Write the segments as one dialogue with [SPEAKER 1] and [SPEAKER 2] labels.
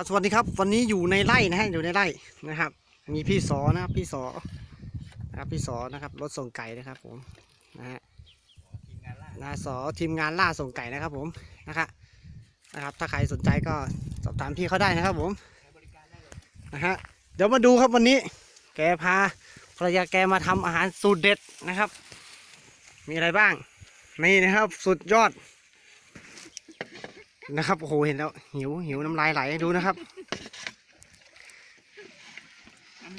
[SPEAKER 1] ครับสวัสดีครับ วันนี้อยู่ในไร่นะฮะอยู่ในไร่นะครับ มีพี่สอนะครับพี่สอนะครับพี่สอนะครับรถส่งไก่นะครับผมนะฮะ
[SPEAKER 2] นา
[SPEAKER 1] สอทีมงานล่าส่งไก่นะครับผมนะครับนะครับ ถ้าใครสนใจก็สอบถามพี่เขาได้นะครับผมนะฮะเดี๋ยวมาดูครับวันนี้ แกพาภรรยาแกมาทำอาหารสูตรเด็ดนะครับ มีอะไรบ้างนี่นะครับ สุดยอด นะครับโอ้โหเห็นแล้วหิวหิวน้ำลายไหลดูนะครับ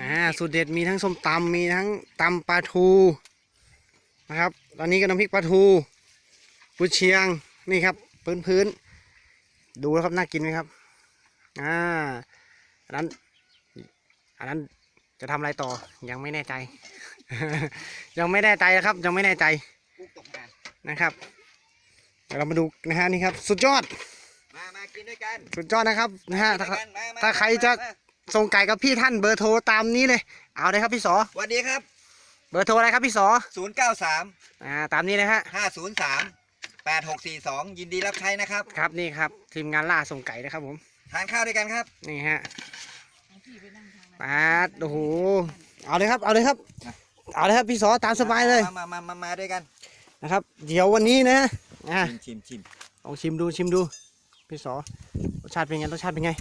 [SPEAKER 1] อ่าสูตรเด็ดมีทั้งส้มตำมีทั้งตำปลาทูนะครับ ตอนนี้ก็น้ำพริกปลาทูกุนเชียงนี่ครับ พื้นพื้นๆดูแล้วครับน่ากินไหมครับอ่าอันนั้นอันนั้นจะทำอะไรต่อยังไม่แน่ใจ ยังไม่แน่ใจนะครับ ยังไม่แน่ใจ
[SPEAKER 2] กุ๊กตกงาน
[SPEAKER 1] นะครับเดี๋ยวเรามาดูนะฮะนี่ครับ สุดยอด
[SPEAKER 2] มามา กินด้วยกัน
[SPEAKER 1] สุดยอดนะครับนะฮะ
[SPEAKER 2] กิ
[SPEAKER 1] ถ้า
[SPEAKER 2] ด้วยกันมม
[SPEAKER 1] ถ้าใครจะ
[SPEAKER 2] มา
[SPEAKER 1] ส่งไก่กับพี่ท่านเบอร์โทรตามนี้เลย เอาเลยครับพี่สอ
[SPEAKER 2] สวัสดีครับ
[SPEAKER 1] เบอร์โทรอะไรครับพี่สอ
[SPEAKER 2] 093
[SPEAKER 1] อ่าตามนี้เลยฮะ
[SPEAKER 2] 503 8642 ยินดีรับใช้นะครับ
[SPEAKER 1] ครับนี่ครับทีมงานล่าส่งไก่นะครับผม
[SPEAKER 2] ทานข้าวด้วยกันครับ
[SPEAKER 1] นี่ฮะปาดโอ้โหเอาเลยครับเอาเลยครับ เอาเลยครับพี่สอตามสบายเลย
[SPEAKER 2] มามามามาด้วยกัน
[SPEAKER 1] นะครับ เดี๋ยววันนี้นะอ่า
[SPEAKER 2] ชิมชิมชิม
[SPEAKER 1] ลองชิมดูชิมดู พี่สอรสชาติเป็นไงรสชาติเป็นไง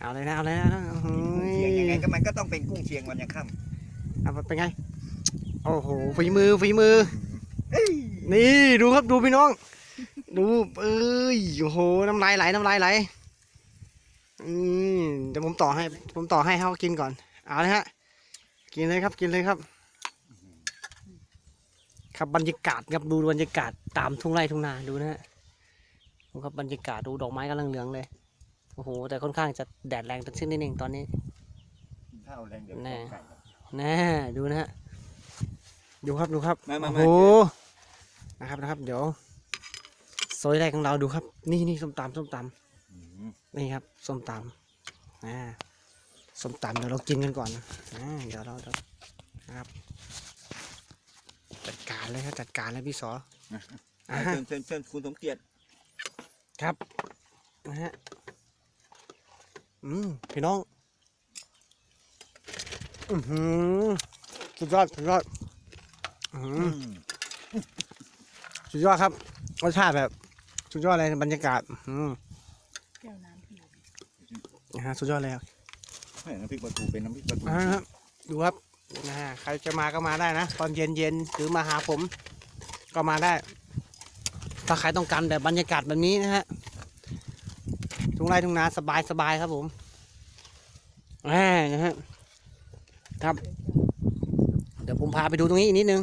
[SPEAKER 1] เอาเลยนะเอาเลยนะอื้อหื
[SPEAKER 2] เชียงยังไง
[SPEAKER 1] อ
[SPEAKER 2] ก็มันก็ต้องเป็นกุ้งเชียงวันยังค่
[SPEAKER 1] เอาเป็นไงโอ้โหฝีมือฝีมือำ
[SPEAKER 2] เฮ้ย
[SPEAKER 1] นี่ดูครับดูพี่น้อง ดูเอ้ยโอ้โหน้ำลายไหลน้ำลายไหลอืมเดี๋ยวผมต่อให้ผมต่อให้เขากินก่อนเอาเลยฮะกินเลยครับกินเลยครับ ครับบรรยากาศครับดูบรรยากาศตามทุ่งไร่ทุ่งนาดูนะฮะ ดูครับบรรยากาศดูดอกไม้กำลังเหลืองเลย โอ้โห แต่ค่อนข้างจะแดดแรงตั้งชิ้นนิดนึงตอนนี้
[SPEAKER 2] ข้าวแรงเดี๋ยว
[SPEAKER 1] แน่
[SPEAKER 2] ไก่
[SPEAKER 1] แน่ดูนะฮะ ดูครับดูครับ
[SPEAKER 2] มามา
[SPEAKER 1] โอ้
[SPEAKER 2] มา
[SPEAKER 1] โห นะครับนะครับ เดี๋ยวซอยแรกของเราดูครับ นี่นี่ส้มตำส้มต
[SPEAKER 2] อืมำ
[SPEAKER 1] นี่ครับส้มตำอ่าส้มตำเดี๋ยวเรากินกันก่อนอ่าเดี๋ยวเราเรานะครับ จัดการเลยครับจัดการเลยพี่สออ่า
[SPEAKER 2] เชิญเชิญเชิญคุณสมเกียรติ
[SPEAKER 1] ครับนะฮะอืมพี่น้อง อือหือสุดยอดสุดยอดอือหือสุดยอดครับรสชาติแบบ สุดยอดเลยบรรยากาศ อืม
[SPEAKER 3] แก้วน้ำพี่
[SPEAKER 1] นะฮะสุดยอดเลยครับ
[SPEAKER 2] ให้น้ำพริกปลาทูเป็นน้ำพริกปลาทู
[SPEAKER 1] อ่าฮะดูครับนะฮะใครจะมาก็มาได้นะ ตอนเย็นเย็นๆหรือมาหาผมก็มาได้ ถ้าใครต้องการแบบบรรยากาศแบบนี้นะฮะทุ่งไร่ทุ่งนาสบายสบายครับผมอ่านะฮะครับ เดี๋ยวผมพาไปดูตรงนี้อีกนิดนึง